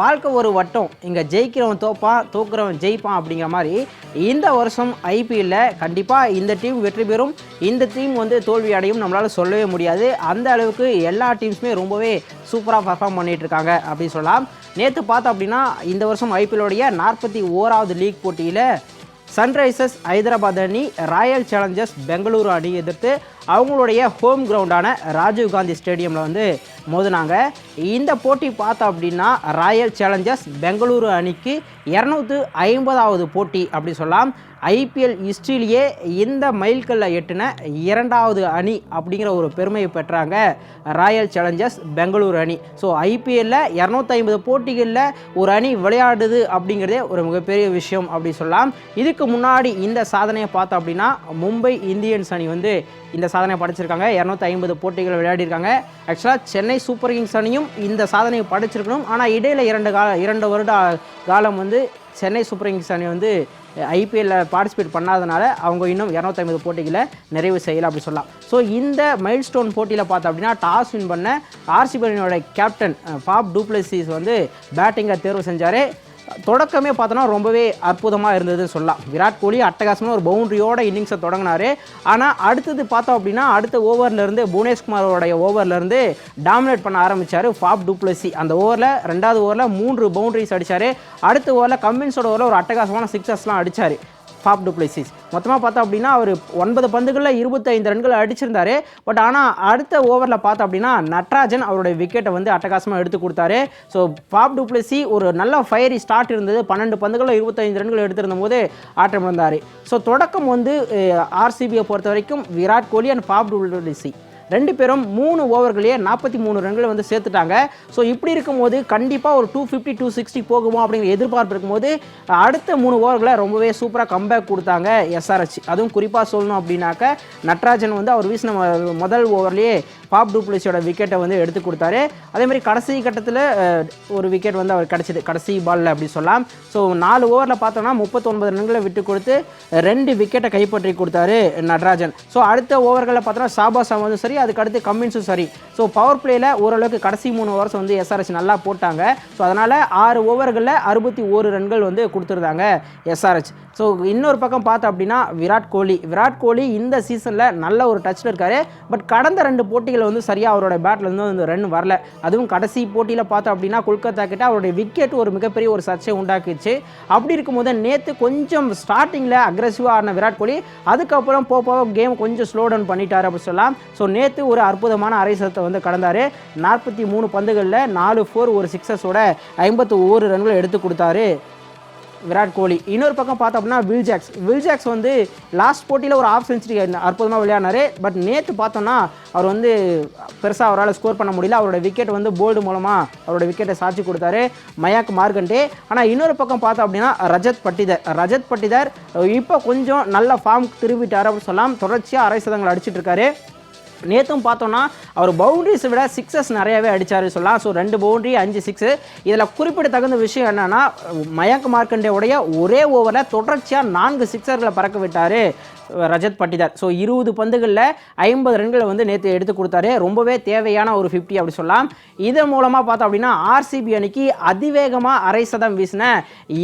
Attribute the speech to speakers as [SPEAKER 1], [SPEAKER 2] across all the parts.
[SPEAKER 1] வாழ்க்கை ஒரு வட்டம். இங்கே ஜெயிக்கிறவன் தோப்பான் தோக்குறவன் ஜெயிப்பான் அப்படிங்கிற மாதிரி இந்த வருஷம் ஐபிஎல்ல கண்டிப்பாக இந்த டீம் வெற்றி பெறும். இந்த டீம் வந்து தோல்வி அடையும் நம்மளால் சொல்லவே முடியாது. அந்த அளவுக்கு எல்லா டீம்ஸுமே ரொம்பவே சூப்பராக பர்ஃபார்ம் பண்ணிட்டு இருக்காங்க அப்படின்னு சொல்லலாம். நேற்று பார்த்தோம் அப்படின்னா இந்த வருஷம் ஐபிஎல்லுடைய நாற்பத்தி ஓராவது லீக் போட்டியில் சன்ரைசர்ஸ் ஹைதராபாத் அணி ராயல் சேலஞ்சர்ஸ் பெங்களூரு அணி எதிர்த்து அவங்களுடைய ஹோம் கிரவுண்டான ராஜீவ் காந்தி ஸ்டேடியமில் வந்து மோதினாங்க. இந்த போட்டி பார்த்தோம் அப்படின்னா ராயல் சேலஞ்சர்ஸ் பெங்களூரு அணிக்கு இரநூத்து ஐம்பதாவது போட்டி அப்படி சொல்லலாம். ஐபிஎல் ஹிஸ்ட்ரியிலேயே இந்த மைல்கல்லை எட்டின இரண்டாவது அணி அப்படிங்கிற ஒரு பெருமையை பெற்றாங்க ராயல் சேலஞ்சர்ஸ் பெங்களூரு அணி. ஸோ ஐபிஎல்ல இரநூத்தி ஐம்பது போட்டிகளில் ஒரு அணி விளையாடுது அப்படிங்கிறதே ஒரு மிகப்பெரிய விஷயம் அப்படி சொல்லலாம். இதுக்கு முன்னாடி இந்த சாதனையை பார்த்தோம் அப்படின்னா மும்பை இந்தியன்ஸ் அணி வந்து இந்த சாதனையை படைச்சிருக்காங்க. இரநூத்தி ஐம்பது போட்டிகள் விளையாடிருக்காங்க ஆக்சுவலாக சென்னை சூப்பர் கிங்ஸ் அணியும் இந்த சாதனையை படைச்சிருக்கணும். ஆனால் இடையில இரண்டு கால இரண்டு வருட காலம் வந்து சென்னை சூப்பர் கிங்ஸ் அணி வந்து ஐபிஎல்லில் பார்ட்டிசிபேட் பண்ணாதனால அவங்க இன்னும் இரநூத்தைம்பது போட்டிகளை நிறைவு செய்யலாம் அப்படி சொல்லலாம். ஸோ இந்த மைல் ஸ்டோன் போட்டியில் பார்த்தோம் அப்படின்னா டாஸ் வின் பண்ண ஆர்சிபி அணியோட கேப்டன் பாப் டூப்ளசிஸ் வந்து பேட்டிங்கை தேர்வு செஞ்சார். தொடக்கமே பார்த்தோன்னா ரொம்பவே அற்புதமாக இருந்ததுன்னு சொல்லலாம். விராட் கோலி அட்டகாசமாக ஒரு பவுண்டரியோட இன்னிங்ஸை தொடங்கினார். ஆனால் அடுத்தது பார்த்தோம் அப்படின்னா அடுத்த ஓவர்லேருந்து புவனேஷ்குமாரோடைய ஓவர்லேருந்து டாமினேட் பண்ண ஆரம்பித்தார் ஃபாப் டூப்ளசி அந்த ஓவரில் ரெண்டாவது ஓவரில் மூன்று பவுண்டரிஸ் அடித்தார் அடுத்த ஓவரில் கம்மின்ஸோட ஓவரில் ஒரு அட்டகாசமான சிக்ஸஸ்லாம் அடித்தார் ஃபாப் டூப்ளசிஸ் மொத்தமாக பார்த்தோம் அப்படின்னா அவர் ஒன்பது பந்துகளில் இருபத்தைந்து ரன்கள் அடிச்சிருந்தார். பட் ஆனால் அடுத்த ஓவரில் பார்த்தோம் அப்படின்னா நட்ராஜன் அவருடைய விக்கெட்டை வந்து அட்டகாசமாக எடுத்து கொடுத்தாரு. ஸோ ஃபாப் டூப்ளசி ஒரு நல்ல ஃபயரி ஸ்டார்ட் இருந்தது. பன்னெண்டு பந்துகளில் இருபத்தைந்து ரன்கள் எடுத்திருந்த போது ஆட்டம் இருந்தார் ஸோ தொடக்கம் வந்து ஆர்சிபியை பொறுத்த வரைக்கும் Virat Kohli and Faf du Plessis ரெண்டு பேரும் மூணு ஓவர்களையே நாற்பத்தி மூணு ரன்களை வந்து சேர்த்துட்டாங்க. ஸோ இப்படி இருக்கும்போது கண்டிப்பாக ஒரு டூ ஃபிஃப்டி டூ சிக்ஸ்டி போகுமோ அப்படிங்கிற எதிர்பார்ப்பு இருக்கும்போது அடுத்த மூணு ஓவர்களை ரொம்பவே சூப்பராக கம்பேக் கொடுத்தாங்க எஸ்ஆர்ஹெச் அதுவும் குறிப்பாக சொல்லணும் அப்படின்னாக்க நட்ராஜன் வந்து அவர் வீசின முதல் ஓவர்லேயே பாப் டூப்ளிஸோட விக்கெட்டை வந்து எடுத்து கொடுத்தாரு. அதே மாதிரி கடைசி கட்டத்தில் ஒரு விக்கெட் வந்து அவர் கிடச்சிது. கடைசி பாலில் அப்படி சொல்லலாம். ஸோ நாலு ஓவரில் பார்த்தோம்னா முப்பத்தொன்பது ரன்களை விட்டு கொடுத்து ரெண்டு விக்கெட்டை கைப்பற்றி கொடுத்தாரு நட்ராஜன். ஸோ அடுத்த ஓவர்களில் பார்த்தோன்னா சாபாஸ் அகமதும் சரி அதுக்கு அடுத்து கம்மின்ஸும் சரி. ஸோ பவர் பிளேயில் ஓரளவுக்கு கடைசி மூணு ஓவர்ஸ் வந்து எஸ்ஆர்எஸ் நல்லா போட்டாங்க. ஸோ அதனால் ஆறு ஓவர்களில் அறுபத்தி ஓரு ரன்கள் வந்து கொடுத்துருந்தாங்க எஸ்ஆர்எச் ஸோ இன்னொரு பக்கம் பார்த்தோம் அப்படின்னா விராட் கோலி. விராட் கோலி இந்த சீசனில் நல்ல ஒரு டச்சில் இருக்கார். பட் கடந்த ரெண்டு போட்டிகளை வந்து சரியாக அவரோட பேட்டில் இருந்து வந்து ரன் வரல. அதுவும் கடைசி போட்டியில் பார்த்தோம் அப்படின்னா கொல்கத்தா கிட்ட அவருடைய விக்கெட் ஒரு மிகப்பெரிய ஒரு சர்ச்சை உண்டாக்குச்சு அப்படி இருக்கும்போது நேற்று கொஞ்சம் ஸ்டார்டிங்கில் அக்ரெசிவாக ஆடின விராட் கோலி அதுக்கப்புறம் போக போக கேம் கொஞ்சம் ஸ்லோ டவுன் பண்ணிட்டார் அப்படின்னு சொல்லலாம். ஸோ நேற்று ஒரு அற்புதமான அரை சதத்தை வந்து கடந்தார். நாற்பத்தி மூணு பந்துகளில் நாலு ஃபோர் ஒரு சிக்ஸஸோட ஐம்பத்து ஓரு ரன்களை எடுத்து கொடுத்தாரு. விராட் கோலி. இன்னொரு பக்கம் பார்த்தோம் அப்படின்னா வில் ஜாக்ஸ் வில் வந்து லாஸ்ட் போட்டியில் ஒரு ஆஃப் செஞ்சுரி அற்புதமாக விளையாடினார். பட் நேற்று பார்த்தோம்னா அவர் வந்து பெருசாக அவரால் ஸ்கோர் பண்ண முடியல. அவரோட விக்கெட் வந்து போல்டு மூலமாக அவரோட விக்கெட்டை சாட்சி கொடுத்தாரு. மயாக் மார்கண்டே. ஆனால் இன்னொரு பக்கம் பார்த்தோம் அப்படின்னா ரஜத் பட்டிதர். ரஜத் பட்டிதர் இப்போ கொஞ்சம் நல்ல ஃபார்ம் திரும்பிட்டார் அப்படின்னு சொல்லலாம் தொடர்ச்சியாக அரை சதங்கள் அடிச்சிட்டு இருக்காரு. நேற்றும் பார்த்தோன்னா அவர் பவுண்டரிஸை விட சிக்ஸஸ் நிறையவே அடித்தார் சொல்லலாம். ஸோ ரெண்டு பவுண்டரி அஞ்சு சிக்ஸு இதில் குறிப்பிடத்தகுந்த விஷயம் என்னன்னா மயங்க் மார்க்கண்டேவுடைய ஒரே ஓவரில் தொடர்ச்சியாக நான்கு சிக்ஸர்களை பறக்க விட்டார். ரஜத் பட்டிதார். ஸோ இருபது பந்துகளில் ஐம்பது ரன்களை வந்து நேற்று எடுத்து கொடுத்தாரு. ரொம்பவே தேவையான ஒரு ஃபிஃப்டி அப்படி சொல்லலாம். இதன் மூலமாக பார்த்தோம் அப்படின்னா ஆர்சிபி அணிக்கு அதிவேகமாக அரை சதம் வீசின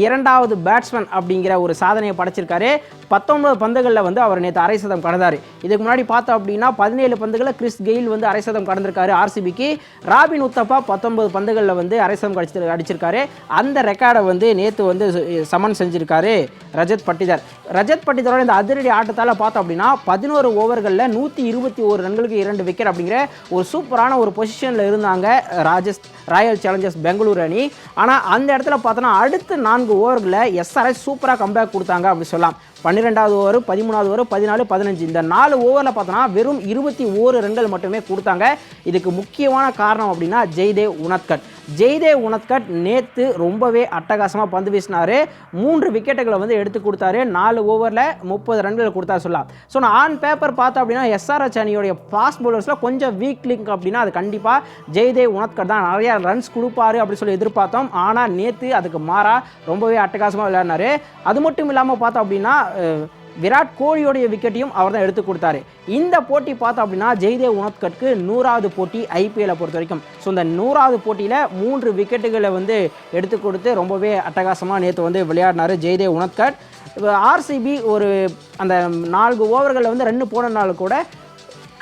[SPEAKER 1] இரண்டாவது பேட்ஸ்மேன் அப்படிங்கிற ஒரு சாதனையை படைச்சிருக்காரு. பத்தொன்பது பந்துகளில் வந்து அவர் நேற்று அரை சதம் கடந்தார். இதுக்கு முன்னாடி பார்த்தோம் அப்படின்னா பதினேழு பந்துகளில் கிறிஸ் கெயில் வந்து அரை சதம் கடந்திருக்காரு ஆர்சிபிக்கு ராபின் உத்தப்பா பத்தொன்பது பந்துகளில் வந்து அரை சதம் கடிச்சு அடிச்சிருக்காரு. அந்த ரெக்கார்டை வந்து நேற்று வந்து சமன் செஞ்சிருக்காரு ரஜத் பட்டிதார். ரஜத் பட்டிதாரோட இந்த அதிரடி ஆட்டத்தால் பார்த்தோம் அப்படின்னா பதினோரு ஓவர்களில் நூற்றி இருபத்தி ஒரு ரன்களுக்கு இரண்டு விக்கெட் அப்படிங்கிற ஒரு சூப்பரான ஒரு பொசிஷனில் இருந்தாங்க ராஜஸ் ராயல் சேலஞ்சர்ஸ் பெங்களூர் அணி. ஆனால் அந்த இடத்துல பார்த்தோன்னா அடுத்த நான்கு ஓவர்களில் எஸ்ஆர்எஸ் சூப்பராக கம்பேக் கொடுத்தாங்க அப்படி சொல்லலாம். பன்னிரெண்டாவது ஓவர் பதிமூணாவது ஓவர் பதினாலு பதினஞ்சு. இந்த நாலு ஓவரில் பார்த்தோன்னா வெறும் இருபத்தி ஓரு ரன்கள் மட்டுமே கொடுத்தாங்க. இதுக்கு முக்கியமான காரணம் அப்படின்னா ஜெய்தேவ் உனத்கட் ஜெய்தேவ் உனத்கட் நேற்று ரொம்பவே அட்டகாசமாக பந்து வீசினார். மூன்று விக்கெட்டுகளை வந்து எடுத்து கொடுத்தாரு. நாலு ஓவரில் முப்பது ரன்கள் கொடுத்தா சொல்லலாம். ஸோ நான் ஆன் பேப்பர் பார்த்தோம் அப்படின்னா எஸ்ஆர்எச் அணியோடைய ஃபாஸ்ட் பவுலர்ஸில் கொஞ்சம் வீக் லிங்க் அப்படின்னா அது கண்டிப்பாக ஜெய்தேவ் உனத்கட் தான். நிறையா ரன்ஸ் கொடுப்பாரு அப்படின்னு சொல்லி எதிர்பார்த்தோம். ஆனால் நேற்று அதுக்கு மாறா ரொம்பவே அட்டகாசமாக விளையாடினாரு. அது மட்டும் இல்லாமல் பார்த்தோம் அப்படின்னா விராட் கோலியோடைய விக்கெட்டையும் அவர் தான் எடுத்து கொடுத்தாரு. இந்த போட்டி பார்த்தோம் அப்படின்னா ஜெய்தேவ் உனத்கட்க்கு நூறாவது போட்டி ஐபிஎல்லை பொறுத்த வரைக்கும். ஸோ இந்த நூறாவது போட்டியில் மூன்று விக்கெட்டுகளை வந்து எடுத்து கொடுத்து ரொம்பவே அட்டகாசமாக நேற்று வந்து விளையாடினார் ஜெய்தேவ் உனத்கட். ஆர்சிபி ஒரு அந்த நான்கு ஓவர்களில் வந்து ரன்னு போனனால கூட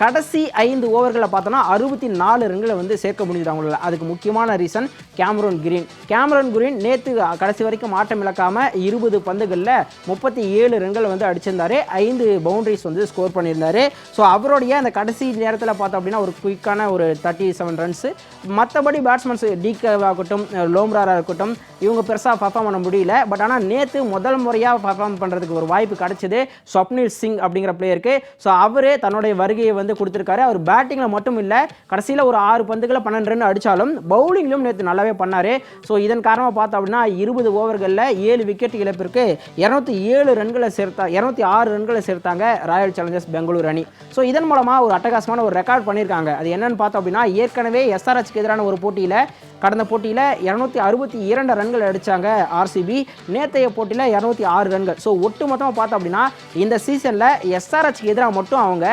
[SPEAKER 1] கடைசி ஐந்து ஓவர்களை பார்த்தோன்னா அறுபத்தி நாலு ரன்களை வந்து சேர்க்க முடியுது அவங்களால. அதுக்கு முக்கியமான reason Cameron Green Cameron Green நேற்று கடைசி வரைக்கும் ஆட்டம் இழக்காமல் இருபது பந்துகளில் முப்பத்தி ஏழு ரன்கள் வந்து அடிச்சிருந்தார். ஐந்து பவுண்டரிஸ் வந்து ஸ்கோர் பண்ணியிருந்தார். ஸோ அவருடைய அந்த கடைசி நேரத்தில் பார்த்தோம் அப்படின்னா ஒரு குயிக்கான ஒரு தேர்ட்டி செவன் ரன்ஸு மற்றபடி பேட்ஸ்மேன்ஸ் டிகேவாகட்டும் லோம்ராராக இருக்கட்டும் இவங்க பெருசாக பர்ஃபார்ம் பண்ண முடியல. பட் ஆனால் நேற்று முதல் முறையாக பர்ஃபார்ம் பண்ணுறதுக்கு ஒரு வாய்ப்பு கிடச்சிது. ஸ்வப்னில் சிங் அப்படிங்கிற பிளேயருக்கு ஸோ அவரே தன்னுடைய வருகையை வந்து கொடுத்துருக்காரு. அவர் பேட்டிங்கில் மட்டும் இல்லை கடைசியில் ஒரு ஆறு பந்துகளை பன்னெண்டு ரன் அடித்தாலும் பவுலிங்லையும் நேற்று நல்லாவே பண்ணார். ஸோ இதன் காரணமாக பார்த்தோம் அப்படின்னா இருபது ஓவர்களில் ஏழு விக்கெட் இழப்பிற்கு இரநூத்தி ஏழு ரன்களை சேர்த்தா இரநூத்தி ஆறு ரன்களை சேர்த்தாங்க ராயல் சேலஞ்சர்ஸ் பெங்களூர் அணி. ஸோ இதன் மூலமாக ஒரு அட்டகாசமான ஒரு ரெக்கார்ட் பண்ணியிருக்காங்க. அது என்னன்னு பார்த்தோம் அப்படின்னா ஏற்கனவே எஸ்ஆர்ஹெச்க்கு எதிரான ஒரு போட்டியில் கடந்த போட்டியில் இரநூத்தி அறுபத்தி இரண்டு ரன்கள் அடித்தாங்க ஆர்சிபி நேற்றைய போட்டியில் இரநூத்தி ஆறு ரன்கள். ஸோ ஒட்டு மொத்தமாக பார்த்தோம் அப்படின்னா இந்த சீசனில் எஸ்ஆர்ஹெச்க்கு எதிராக மட்டும் அவங்க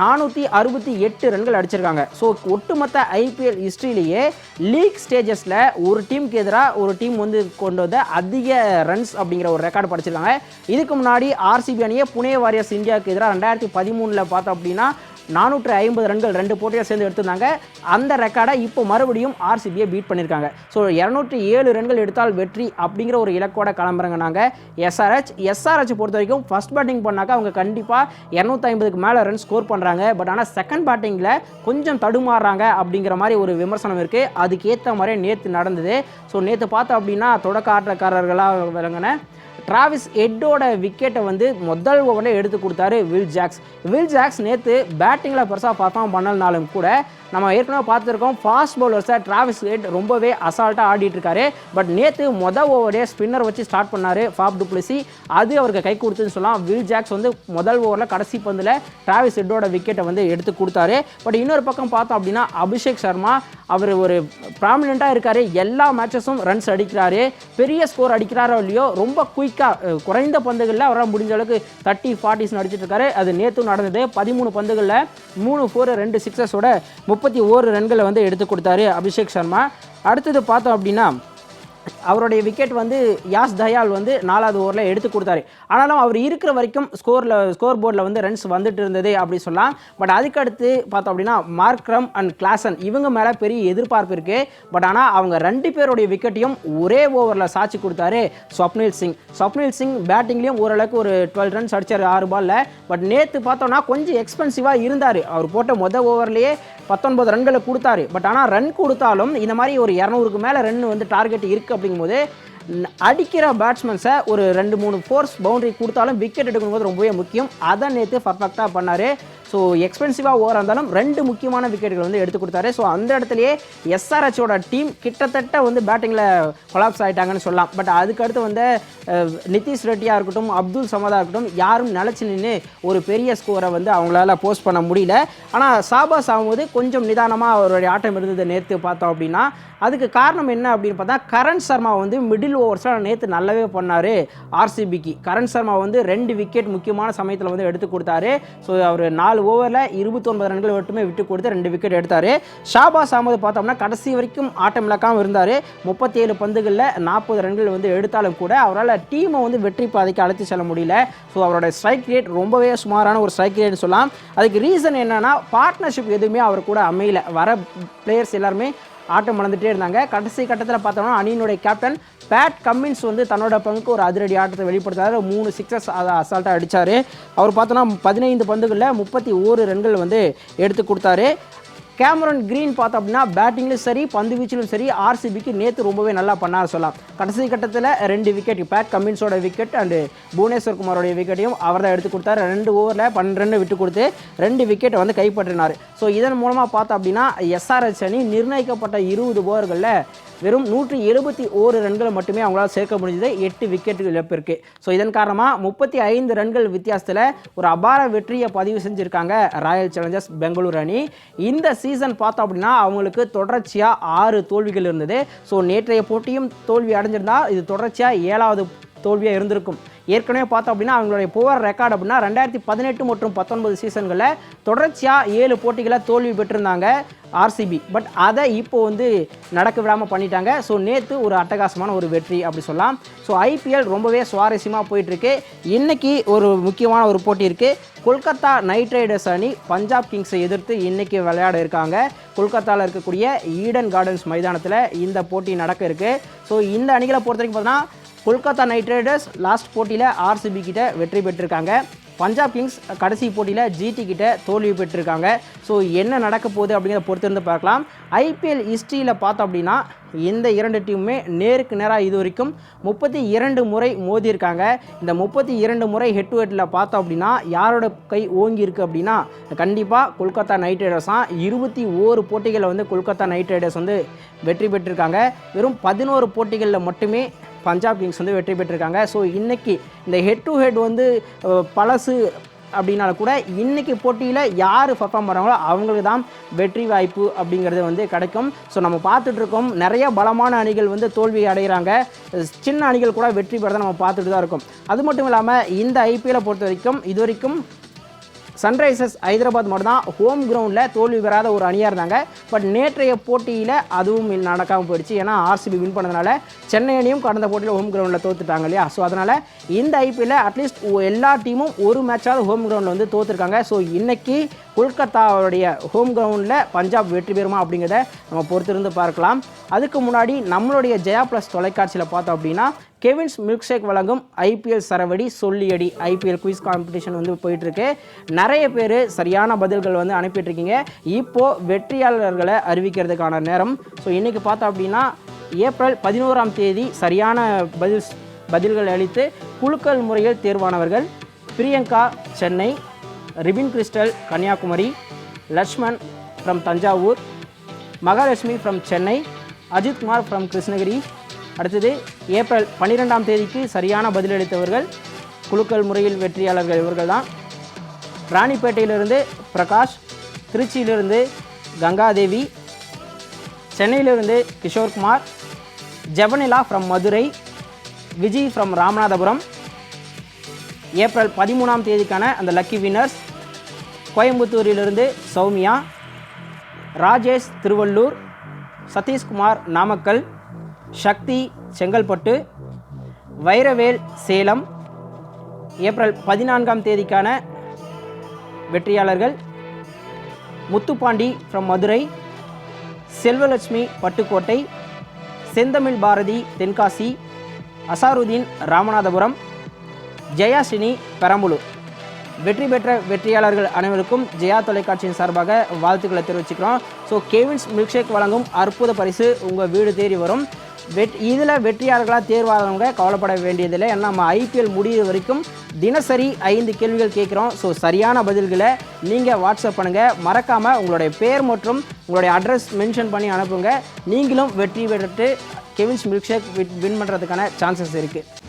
[SPEAKER 1] நானூற்றி அறுபத்தி எட்டு ரன்கள் அடிச்சிருக்காங்க. ஸோ ஒட்டுமொத்த ஐபிஎல் ஹிஸ்ட்ரியிலேயே லீக் ஸ்டேஜஸில் ஒரு டீமுக்கு எதிராக ஒரு டீம் வந்து கொண்டு வந்த அதிக ரன்ஸ் அப்படிங்கிற ஒரு ரெக்கார்டு படிச்சிருக்காங்க. இதுக்கு முன்னாடி ஆர்சிபி அணியை புனே வாரியர்ஸ் இந்தியாவுக்கு எதிராக ரெண்டாயிரத்தி பதிமூணில் பார்த்தோம் அப்படின்னா நானூற்று ஐம்பது ரன்கள் ரெண்டு போட்டியாக சேர்ந்து எடுத்திருந்தாங்க. அந்த ரெக்கார்டை இப்போ மறுபடியும் ஆர்சிபியை பீட் பண்ணியிருக்காங்க. ஸோ இரநூற்றி ஏழு ரன்கள் எடுத்தால் வெற்றி அப்படிங்கிற ஒரு இலக்கோட கிளம்புறாங்க நாங்கள் எஸ்ஆர்ஹெச் எஸ்ஆர்ஹெச் பொறுத்த வரைக்கும் ஃபஸ்ட் பேட்டிங் பண்ணாக்க அவங்க கண்டிப்பாக இரநூத்தி ஐம்பதுக்கு மேலே ரன் ஸ்கோர் பண்ணுறாங்க பட் ஆனால் செகண்ட் பேட்டிங்கில் கொஞ்சம் தடுமாறுறாங்க அப்படிங்கிற மாதிரி ஒரு விமர்சனம் இருக்குது அதுக்கேற்ற மாதிரி நேற்று நடந்தது. ஸோ நேற்று பார்த்தோம் அப்படின்னா தொடக்க ஆட்டக்காரர்களாக விளங்கின டிராவிஸ் ஹெட்டோட விக்கெட்டை வந்து முதல் ஓவரில் எடுத்து கொடுத்தாரு வில் ஜாக்ஸ் வில் ஜாக்ஸ் நேற்று பேட்டிங்கில் பெருசாக பர்ஃபார்ம் பண்ணலனாலும் கூட நம்ம ஏற்கனவே பார்த்துருக்கோம் ஃபாஸ்ட் பவுலர்ஸை டிராவிஸ் ஹெட் ரொம்பவே அசால்ட்டாக ஆடிட்டு இருக்காரு பட் நேற்று மொதல் ஓவரே ஸ்பின்னர் வச்சு ஸ்டார்ட் பண்ணார் ஃபாப் டுப்ளிசி அது அவருக்கு கை கொடுத்துன்னு சொல்லலாம். வில் ஜாக்ஸ் வந்து முதல் ஓவரில் கடைசி பந்தில் டிராவிஸ் ஹெட்டோட விக்கெட்டை வந்து எடுத்து கொடுத்தாரு. பட் இன்னொரு பக்கம் பார்த்தோம் அப்படின்னா அபிஷேக் சர்மா அவர் ஒரு ப்ராமினெண்ட்டாக இருக்கார். எல்லா மேட்சஸும் ரன்ஸ் அடிக்கிறாரு. பெரிய ஸ்கோர் அடிக்கிறாரோ இல்லையோ ரொம்ப குயிக்காக குறைந்த பந்துகளில் அவரால் முடிஞ்ச அளவுக்கு தேர்ட்டி ஃபார்ட்டிஸ் அடிச்சிட்டு இருக்காரு அது நேற்று நடந்தது. பதிமூணு பந்துகளில் மூணு ஃபோர் ரெண்டு சிக்ஸஸோட முப்பத்தி ஓரு ரன்களை வந்து எடுத்து கொடுத்தாரு அபிஷேக் சர்மா. அடுத்தது பார்த்தோம் அப்படின்னா அவருடைய விக்கெட் வந்து யாஸ் தயால் வந்து நாலாவது ஓவரில் எடுத்து கொடுத்தாரு. ஆனாலும் அவர் இருக்கிற வரைக்கும் ஸ்கோரில் ஸ்கோர் போர்டில் வந்து ரன்ஸ் வந்துட்டு இருந்தது அப்படி சொல்லலாம். பட் அதுக்கடுத்து பார்த்தோம் அப்படின்னா மார்க்ரம் அண்ட் கிளாசன் இவங்க மேலே பெரிய எதிர்பார்ப்பு இருக்குது பட் ஆனால் அவங்க ரெண்டு பேருடைய விக்கெட்டையும் ஒரே ஓவரில் சாட்சி கொடுத்தாரு ஸ்வப்னில் சிங். ஸ்வப்னில் சிங் பேட்டிங்லேயும் ஓரளவுக்கு ஒரு டுவெல் ரன்ஸ் அடித்தார் ஆறு பாலில் பட் நேற்று பார்த்தோம்னா கொஞ்சம் எக்ஸ்பென்சிவாக இருந்தார். அவர் போட்ட மொதல் ஓவர்லேயே பத்தொன்பது ரன்களை கொடுத்தாரு. பட் ஆனால் ரன் கொடுத்தாலும் இந்த மாதிரி ஒரு இரநூறுக்கு மேலே ரன் வந்து டார்கெட் இருக்குது அப்படிங்கும்போது அடிக்கிற பேட்ஸ்மேன்ஸை ஒரு ரெண்டு மூணு ஃபோர்ஸ் பவுண்டரி கொடுத்தாலும் விக்கெட் எடுக்கும்போது ரொம்பவே முக்கியம். அதை நேற்று பர்ஃபெக்டாக பண்ணார். ஸோ எக்ஸ்பென்சிவாக ஓவராக இருந்தாலும் ரெண்டு முக்கியமான விக்கெட்டுகள் வந்து எடுத்து கொடுத்தாரு. ஸோ அந்த இடத்துலையே எஸ்ஆர்ஹெச்சோட டீம் கிட்டத்தட்ட வந்து பேட்டிங்கில் கொலாப்ஸ் ஆகிட்டாங்கன்னு சொல்லலாம். பட் அதுக்கடுத்து வந்து நிதிஷ் ரெட்டியாக இருக்கட்டும் அப்துல் சமதாக இருக்கட்டும் யாரும் நிலச்சி நின்று ஒரு பெரிய ஸ்கோரை வந்து அவங்களால போஸ்ட் பண்ண முடியல. ஆனால் சாபாஸ் ஆகும்போது கொஞ்சம் நிதானமாக அவருடைய ஆட்டம் இருந்தது நேற்று பார்த்தோம் அப்படின்னா அதுக்கு காரணம் என்ன அப்படின்னு பார்த்தா கரண் சர்மா வந்து மிடில் ஓவர்ஸில் நேற்று நல்லாவே பண்ணார் ஆர்சிபிக்கு கரண் சர்மா வந்து ரெண்டு விக்கெட் முக்கியமான சமயத்தில் வந்து எடுத்து கொடுத்தாரு. ஸோ அவர் நாலு ஓவரில் இருபத்தொன்பது ரன்கள் மட்டுமே விட்டு கொடுத்து ரெண்டு விக்கெட் எடுத்தார். ஷாபாஸ் அகமது பார்த்தோம்னா கடைசி வரைக்கும் ஆட்டம் இழக்காமல் இருந்தார். முப்பத்தி ஏழு பந்துகளில் நாற்பது ரன்கள் வந்து எடுத்தாலும் கூட அவரால் டீமை வந்து வெற்றி பாதைக்கு அழைத்து செல்ல முடியல. ஸோ அவரோட ஸ்ட்ரைக் ரேட் ரொம்பவே சுமாரான ஒரு ஸ்ட்ரைக் ரேட்னு சொல்லலாம். அதுக்கு ரீசன் என்னென்னா பார்ட்னர்ஷிப் எதுவுமே அவர் கூட அமையல. வர பிளேயர்ஸ் எல்லாருமே ஆட்டம் மறந்துட்டே இருந்தாங்க. கடைசி கட்டத்தில் பார்த்தோம்னா அணியினுடைய கேப்டன் பேட் கம்மின்ஸ் வந்து தன்னோட பங்குக்கு ஒரு அதிரடி ஆட்டத்தை வெளிப்படுத்தாரு மூணு சிக்ஸஸ் அதை அசால்ட்டாக அடித்தார் அவர் பார்த்தோன்னா பதினைந்து பந்துகளில் முப்பத்தி ஓரு ரன்கள் வந்து எடுத்து கொடுத்தாரு. கேமரன் கிரீன் பார்த்தோம் அப்படின்னா பேட்டிங்லையும் சரி பந்து வீச்சிலும் சரி ஆர்சிபிக்கு நேற்று ரொம்பவே நல்லா பண்ணார் சொல்லலாம். கடைசி கட்டத்தில் ரெண்டு விக்கெட் பேட் கமின்ஸோட விக்கெட் அண்டு புவனேஸ்வர் குமாரோடைய விக்கெட்டையும் அவர் தான் எடுத்து கொடுத்தாரு. ரெண்டு ஓவரில் பன்னெண்டு விட்டு கொடுத்து ரெண்டு விக்கெட்டை வந்து கைப்பற்றினார். ஸோ இதன் மூலமாக பார்த்தோம் அப்படின்னா எஸ்ஆர்எஸ் அணி நிர்ணயிக்கப்பட்ட இருபது ஓவர்களில் வெறும் நூற்றி எழுபத்தி ஓரு ரன்களை மட்டுமே அவங்களால் சேர்க்க முடிஞ்சது எட்டு விக்கெட்டுகள் இழப்பிற்கு ஸோ இதன் காரணமாக முப்பத்தி ஐந்து ரன்கள் வித்தியாசத்தில் ஒரு அபார வெற்றியை பதிவு செஞ்சுருக்காங்க ராயல் சேலஞ்சர்ஸ் பெங்களூர் அணி. இந்த சீசன் பார்த்தோம் அப்படின்னா அவங்களுக்கு தொடர்ச்சியாக ஆறு தோல்விகள் இருந்தது. ஸோ நேற்றைய போட்டியும் தோல்வி அடைஞ்சிருந்தா இது தொடர்ச்சியாக ஏழாவது தோல்வியாக இருந்திருக்கும். ஏற்கனவே பார்த்தோம் அப்படின்னா அவங்களுடைய புவர் ரெக்கார்டு அப்படின்னா ரெண்டாயிரத்தி பதினெட்டு மற்றும் பத்தொன்பது சீசன்களில் தொடர்ச்சியாக ஏழு போட்டிகளை தோல்வி பெற்றிருந்தாங்க ஆர்சிபி. பட் அதை இப்போ வந்து நடக்க விடாமல் பண்ணிட்டாங்க. ஸோ நேற்று ஒரு அட்டகாசமான ஒரு வெற்றி அப்படி சொல்லலாம். ஸோ ஐபிஎல் ரொம்பவே சுவாரஸ்யமாக போயிட்டுருக்கு. இன்றைக்கி ஒரு முக்கியமான ஒரு போட்டி இருக்குது கொல்கத்தா நைட் ரைடர்ஸ் அணி பஞ்சாப் கிங்ஸை எதிர்த்து இன்றைக்கி விளையாட இருக்காங்க. கொல்கத்தாவில் இருக்கக்கூடிய ஈடன் கார்டன்ஸ் மைதானத்தில் இந்த போட்டி நடக்க இருக்குது ஸோ இந்த அணிகளை பொறுத்த வரைக்கும் பார்த்தீங்கன்னா கொல்கத்தா நைட் ரைடர்ஸ் லாஸ்ட் போட்டியில் ஆர்சிபி கிட்ட வெற்றி பெற்றிருக்காங்க. பஞ்சாப் கிங்ஸ் கடைசி போட்டியில் ஜிடி கிட்ட தோல்வி பெற்றிருக்காங்க. ஸோ என்ன நடக்க போகுது அப்படிங்கிறத பொறுத்திருந்து பார்க்கலாம். ஐபிஎல் ஹிஸ்ட்ரியில் பார்த்தோம் அப்படின்னா இந்த இரண்டு டீமுமே நேருக்கு நேராக இது வரைக்கும் முப்பத்தி இரண்டு முறை மோதியிருக்காங்க இந்த முப்பத்தி இரண்டு முறை ஹெட் டு ஹெட்டில் பார்த்தோம் அப்படின்னா யாரோட கை ஓங்கியிருக்கு அப்படின்னா கண்டிப்பாக கொல்கத்தா நைட் ரைடர்ஸ் தான். இருபத்தி ஓரு போட்டிகளில் வந்து கொல்கத்தா நைட் ரைடர்ஸ் வந்து வெற்றி பெற்றிருக்காங்க. வெறும் பதினோரு போட்டிகளில் மட்டுமே பஞ்சாப் கிங்ஸ் வந்து வெற்றி பெற்றிருக்காங்க. ஸோ இன்றைக்கி இந்த ஹெட் டு ஹெட் வந்து பழசு அப்படின்னாலும் கூட இன்றைக்கி போட்டியில் யார் பர்ஃபார்ம் பண்ணுறாங்களோ அவங்களுக்கு தான் வெற்றி வாய்ப்பு அப்படிங்கிறது வந்து கிடைக்கும். ஸோ நம்ம பார்த்துட்ருக்கோம் நிறைய பலமான அணிகள் வந்து தோல்வி அடைகிறாங்க. சின்ன அணிகள் கூட வெற்றி பெறதை நம்ம பார்த்துட்டு தான் இருக்கோம். அது மட்டும் இல்லாமல் இந்த ஐபிஎல்லை பொறுத்த வரைக்கும் இது வரைக்கும் சன்ரைசர்ஸ் ஹைதராபாத் மட்டும் தான் ஹோம் கிரவுண்டில் தோல்வி பெறாத ஒரு அணியாக இருந்தாங்க. பட் நேற்றைய போட்டியில் அதுவும் நடக்காமல் போயிடுச்சு. ஏன்னா ஆர்சிபி வின் பண்ணதுனால சென்னை அணியும் கடந்த போட்டியில் ஹோம் கிரவுண்டில் தோத்துட்டாங்க இல்லையா? ஸோ அதனால் இந்த ஐபிஎல்ல அட்லீஸ்ட் எல்லா டீமும் ஒரு மேட்சாவது ஹோம் கிரவுண்டில் வந்து தோத்துருக்காங்க. ஸோ இன்னைக்கு கொல்கத்தாவுடைய ஹோம் கிரவுண்டில் பஞ்சாப் வெற்றி பெறுமா அப்படிங்கிறத நம்ம பொறுத்திருந்து பார்க்கலாம். அதுக்கு முன்னாடி நம்மளுடைய ஜெயா ப்ளஸ் தொலைக்காட்சியில் பார்த்தோம் அப்படின்னா கெவின்ஸ் மில்க் ஷேக் வழங்கும் ஐபிஎல் சரவடி சொல்லியடி ஐபிஎல் குயிஸ் காம்படிஷன் வந்து போயிட்டுருக்கு. நிறைய பேர் சரியான பதில்கள் வந்து அனுப்பிட்டுருக்கீங்க. இப்போது வெற்றியாளர்களை அறிவிக்கிறதுக்கான நேரம். ஸோ இன்றைக்கி பார்த்தோம் அப்படின்னா ஏப்ரல் பதினோராம் தேதி சரியான பதில் பதில்கள் அளித்து குலுக்கல் முறையில் தேர்வானவர்கள் Priyanka Chennai Ribin Crystal Kanniyakumari Lakshman from Thanjavur Mahalakshmi from Chennai Ajithkumar from Krishnagiri. அடுத்தது ஏப்ரல் பன்னிரெண்டாம் தேதிக்கு சரியான பதிலளித்தவர்கள் குலுக்கல் முறையில் வெற்றியாளர்கள் இவர்கள் தான் ராணிப்பேட்டையிலிருந்து பிரகாஷ் திருச்சியிலிருந்து கங்காதேவி சென்னையிலிருந்து Kishorekumar Jebanila from Madurai Vijay from Ramanathapuram. April பதிமூணாம் தேதிக்கான அந்த லக்கி வின்னர்ஸ் கோயம்புத்தூரிலிருந்து சௌமியா ராஜேஷ் திருவள்ளூர் சதீஷ்குமார் நாமக்கல் சக்தி செங்கல்பட்டு வைரவேல் சேலம் ஏப்ரல் பதினான்காம் தேதிக்கான வெற்றியாளர்கள் முத்துப்பாண்டி ஃப்ரம் மதுரை செல்வலட்சுமி பட்டுக்கோட்டை செந்தமிழ் பாரதி தென்காசி அசாருதீன் ராமநாதபுரம் ஜெயாசினி பெரம்பலூர். வெற்றி பெற்ற வெற்றியாளர்கள் அனைவருக்கும் ஜெயா தொலைக்காட்சியின் சார்பாக வாழ்த்துக்களை தெரிவிச்சுக்கிறோம். ஸோ கேவின்ஸ் மில்க்ஷேக் வழங்கும் அற்புத பரிசு உங்கள் வீடு தேடி வரும். வெட் இதில் வெற்றியாளர்களாக தேர்வாதவங்க கவலைப்பட வேண்டியதில்லை. ஏன்னா நம்ம ஐபிஎல் முடியிற வரைக்கும் தினசரி ஐந்து கேள்விகள் கேட்குறோம். ஸோ சரியான பதில்களை நீங்கள் வாட்ஸ்அப் பண்ணுங்கள் மறக்காமல் உங்களுடைய பேர் மற்றும் உங்களுடைய அட்ரஸ் மென்ஷன் பண்ணி அனுப்புங்க. நீங்களும் வெற்றி பெற்று கெவின்ஸ் மில்க் ஷேக் வின் பண்ணுறதுக்கான சான்சஸ் இருக்குது